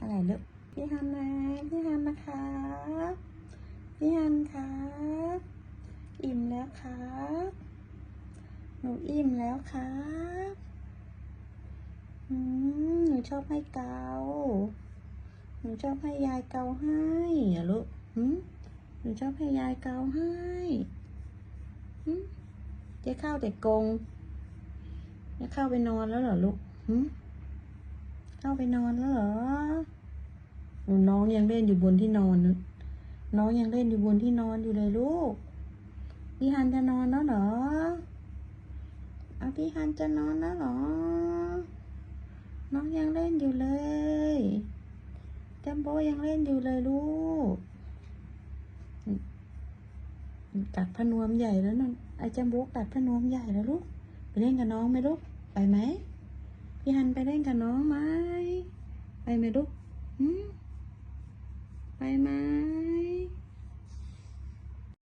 อะไรลูกพี่ฮันนะพี่ฮันนะครับพี่ฮันครับอิ่มแล้วครับหนูอิ่มแล้วครับอืมหนูชอบให้เกาหนูชอบให้ยายเกาให้เหรอลูกหืมหนูชอบให้ยายเกาให้หืมจ๊เข้าแต่กงจะเข้าไปนอนแล้วเหรอลูกหืม เข้าไปนอนแล้วเหรอน้องยังเล่นอยู่บนที่นอนนะน้องยังเล่นอยู่บนที่นอนอยู่เลยลูก พี่ฮันจะนอนแล้วเหรอเอาพี่ฮันจะนอนแล้วเหรอ น้องยังเล่นอยู่เลยจัมโบยังเล่นอยู่เลยลูกอืมกัดพนวมใหญ่แล้วนั่นไอ้จัมโบกัดพนวมใหญ่แล้วลูก ไปเล่นกับน้องไหมลูก ไปไหม พี่ฮันไปเล่นกับน้องไหม ไปไหมลูกไปไหม